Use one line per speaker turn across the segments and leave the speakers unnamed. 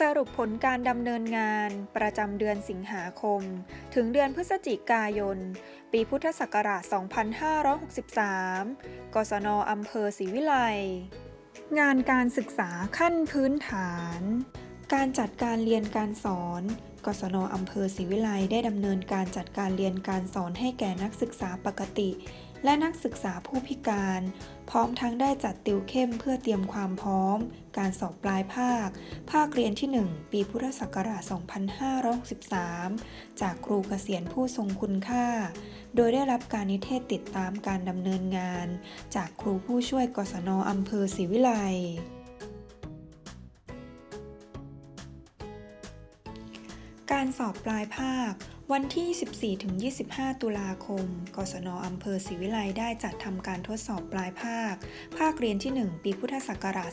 สรุปผลการดำเนินงานประจำเดือนสิงหาคม ถึงเดือนพฤศจิกายน ปีพุทธศักราช 2563 กศนอำเภอศรีวิไล งานการศึกษาขั้นพื้นฐาน การจัดการเรียนการสอน กศนอำเภอศรีวิไลได้ดำเนินการจัดการเรียนการสอนให้แก่นักศึกษาปกติ และนักศึกษาผู้พิการ พร้อมทั้งได้จัดติวเข้มเพื่อเตรียมความพร้อม การสอบปลายภาค ภาคเรียนที่ 1 ปีพุทธศักราช 2563 จากครูเกษียณผู้ทรงคุณค่า โดยได้รับการนิเทศติดตามการดำเนินงาน จากครูผู้ช่วยกศนอำเภอศรีวิไลการสอบปลายภาค วันที่ 14-25 ตุลาคม กศนอำเภอศรีวิไลได้จัดทำการทดสอบปลายภาค ภาคเรียนที่ 1 ปีพุทธศักราช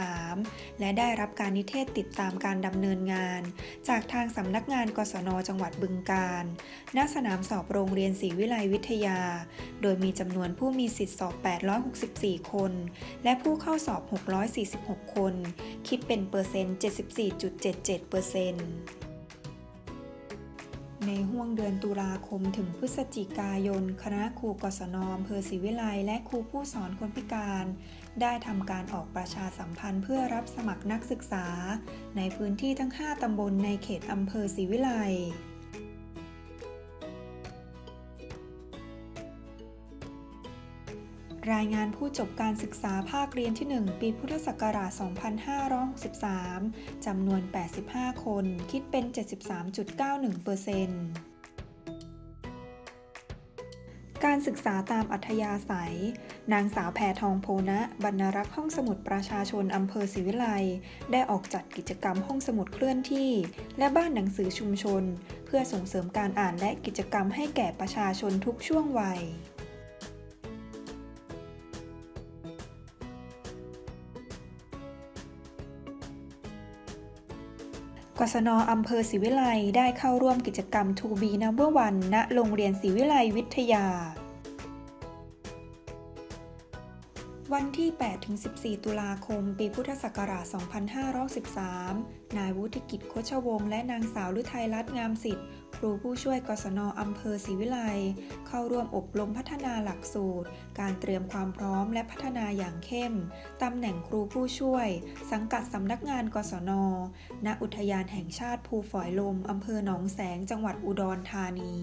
2563และได้รับการนิเทศติดตามการดำเนินงาน จากทางสำนักงานกศนจังหวัดบึงกาฬ ณ สนามสอบโรงเรียนศรีวิไลวิทยา โดยมีจำนวนผู้มีสิทธิสอบ 864 คน และผู้เข้าสอบ 646 คน คิดเป็นเปอร์เซ็นต์ 74.77%เปอร์เซ็นต์ ในห่วงเดือนตุลาคมถึงพฤศจิกายน คณะครูกศนอำเภอศรีวิไลและครูผู้สอนคนพิการ ได้ทำการออกประชาสัมพันธ์เพื่อรับสมัครนักศึกษา ในพื้นที่ทั้ง 5ตำบลในเขตอำเภอศรีวิไล รายงานผู้จบการศึกษาภาคเรียนที่ 1 ปีพุทธศักราช 2563 จำนวน 85 คน คิดเป็น 73.91%การศึกษาตามอัธยาศัย นางสาวแพทองโพนะ บรรณรักษ์ห้องสมุดประชาชนอำเภอศรีวิไลได้ออกจัดกิจกรรมห้องสมุดเคลื่อนที่ และบ้านหนังสือชุมชน เพื่อส่งเสริมการอ่านและกิจกรรมให้แก่ประชาชนทุกช่วงวัย ศนอำเภอศรีวิไลได้เข้าร่วมกิจกรรม To Be Number One ณโรงเรียนศรีวิไลวิทยา วันที่ 8-14 ตุลาคม ปีพุทธศักราช 2513 นายวุฒิกิจโคชวงศ์และนางสาวฤทัยรัตน์งามสิทธิ์ รูผู้ช่วยกศนอำเภอศรีวิไลเข้าร่วมอบรมพัฒนาหลักสูตร การเตรียมความพร้อมและพัฒนาอย่างเข้มตำแหน่งครูผู้ช่วย สังกัดสำนักงานกศน ณ อุทยานแห่งชาติภูฝอยลมอำเภอหนองแสงจังหวัดอุดรธานี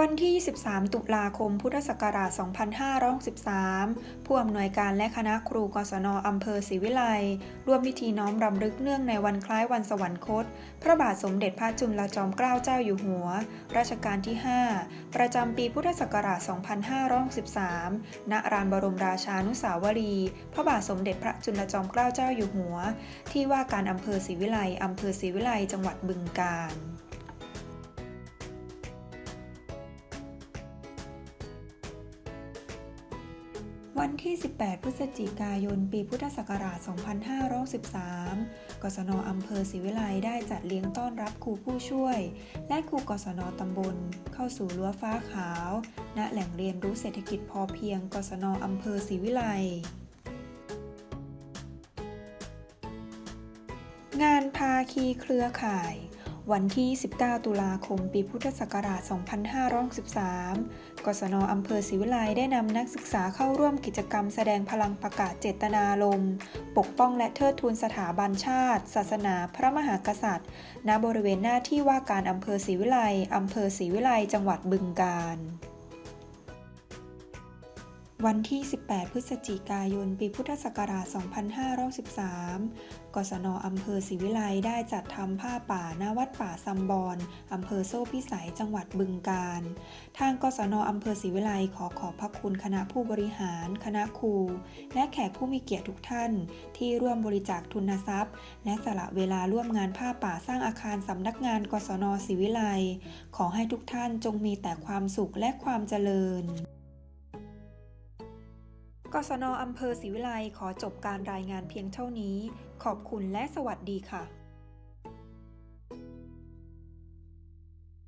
วันที่ 23 ตุลาคม พุทธศักราช 2563 ผู้อำนวยการและคณะครูกศนอำเภอศรีวิไลร่วมพิธีน้อมรำลึกเนื่องในวันคล้ายวันสวรรคต พระบาทสมเด็จพระจุลจอมเกล้าเจ้าอยู่หัว รัชกาลที่ 5 ประจำปีพุทธศักราช 2563 ณ ลานบรมราชานุสาวรีย์ พระบาทสมเด็จพระจุลจอมเกล้าเจ้าอยู่หัว ที่ว่าการอำเภอศรีวิไลอำเภอศรีวิไลจังหวัดบึงกาฬ วันที่ 18 พฤศจิกายน ปีพุทธศักราช 2513 กศนอำเภอศรีวิไลได้จัดเลี้ยงต้อนรับครูผู้ช่วย และครูกศนตำบล เข้าสู่รั้วฟ้าขาว ณ แหล่งเรียนรู้เศรษฐกิจพอเพียง กศนอำเภอศรีวิไลงานภาคีเครือข่าย วันที่ 19 ตุลาคม ปีพุทธศักราช 2563 กศนอำเภอศรีวิไลได้นำนักศึกษาเข้าร่วมกิจกรรมแสดงพลังประกาศเจตนารมณ์ปกป้องและเทิดทูนสถาบันชาติ ศาสนา พระมหากษัตริย์ ณ บริเวณหน้าที่ว่าการอำเภอศรีวิไลอำเภอศรีวิไลจังหวัดบึงกาฬ วันที่ 18 พฤศจิกายน ปีพุทธศักราช 2513 กศนอำเภอศรีวิไลได้จัดทำผ้าป่าหน้าวัดป่าซัมบอนอำเภอโซ่พิสัย จังหวัดบึงกาฬ ทางกศนอำเภอศรีวิไลขอขอบพระคุณคณะผู้บริหาร คณะครู และแขกผู้มีเกียรติทุกท่าน ที่ร่วมบริจาคทุนทรัพย์ และสละเวลาร่วมงานผ้าป่าสร้างอาคารสำนักงานกศนศรีวิไลขอให้ทุกท่านจงมีแต่ความสุขและความเจริญ กศนอำเภอศรีวิไลขอจบการรายงานเพียงเท่านี้ ขอบคุณและสวัสดีค่ะ